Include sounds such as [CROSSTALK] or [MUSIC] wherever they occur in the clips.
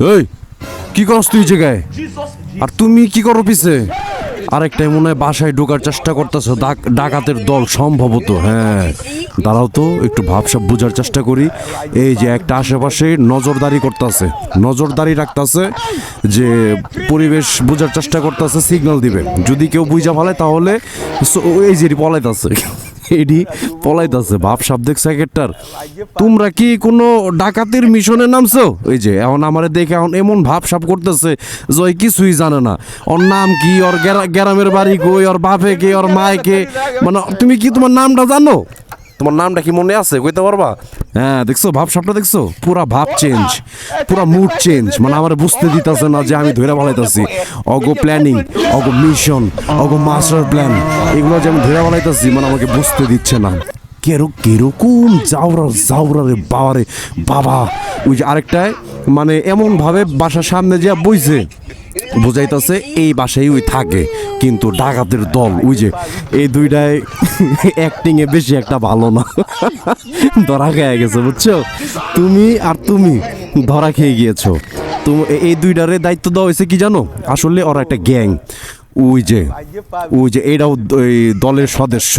এই, কি করস তুই জায়গায়? আর তুমি কি করো পিছে? আরেকটাই মনে হয় বাসায় ঢোকার চেষ্টা করতেছো ডাকাতের দল সম্ভবত হ্যাঁ। দাঁড়াও তো, একটু ভাবসাব বোঝার চেষ্টা করি। এই যে একটা আশেপাশে নজরদারি করতেছে, নজরদারি রাখতেছে যে পরিবেশ বোঝার চেষ্টা করতেছে সিগন্যাল দিবে। যদি কেউ বুঝা ফেলে তাহলে এই যে পলাইতেছে। এডি পলাইতেছে ভাবসাব দেখছে একেরটার। তোমরা কি কোনো ডাকাতির মিশনে নামছো? ওই যে, এখন আমারে দেখে এখন এমন ভাবসাব করতেছে যে ওই কিছুই জানে না। ওর নাম কি? ওর গেরা- গ্রামের বাড়ি কই? ওর বাপে কে? ওর মায় কে? মানে তুমি কি তোমার নামটা জানো? তোমার নামটা কি মনে আছে? কইতে পারবা? হ্যাঁ দেখছ? ভাবসাবটা দেখছ? পুরা ভাব চেঞ্জ পুরা মুড চেঞ্জ মানে আমার বুঝতে দিতেছে না যে আমি ধরে বলাইতেছি অগো প্ল্যানিং অগো মিশন অগো মাস্টার প্ল্যান এগুলো যে আমি ধরে বলাইতেছি মানে আমাকে বুঝতে দিচ্ছে না। কেরো কীরকম জাউরা জাউরা রে বাবা রে বাবা। ওই যে আরেকটায় মানে এমন ভাবে বাসার সামনে যে বইছে বুঝাইতেছে এই বাসায় ওই থাকে, কিন্তু ডাকাতের দল ওই যে এই দুইটায় অ্যাক্টিং এ বেশি একটা ভালো না। [LAUGHS] ধরা খেয়ে গেছে, বুঝছ? তুমি আর তুমি ধরা খেয়ে গিয়েছো। তুমি এই দুইটারে দায়িত্ব দেওয়া হয়েছে কি জানো? আসলে ওরা একটা গ্যাং। ওই যে ওই যে ওই দলের সদস্য।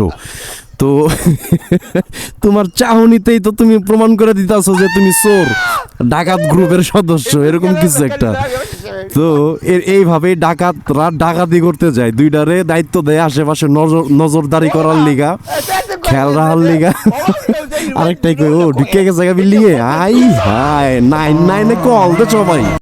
তো [LAUGHS] তোমার চাহনিতেই তো তুমি প্রমাণ করে দিতেছো যে তুমি চোর, ডাকাত গ্রুপের সদস্য, এরকম কিছু একটা। তো এর এইভাবে ডাকাতরা ডাকাতি করতে যায়। দুইটারে দায়িত্ব দেয় আশেপাশে নজর নজরদারি করার লিগা খেয়াল রাখার লিগা। আরেকটাই কই ও ঢুকে গেছে বিল্ডিং এ আই হাই নাইন নাইনে কল দে সবাই।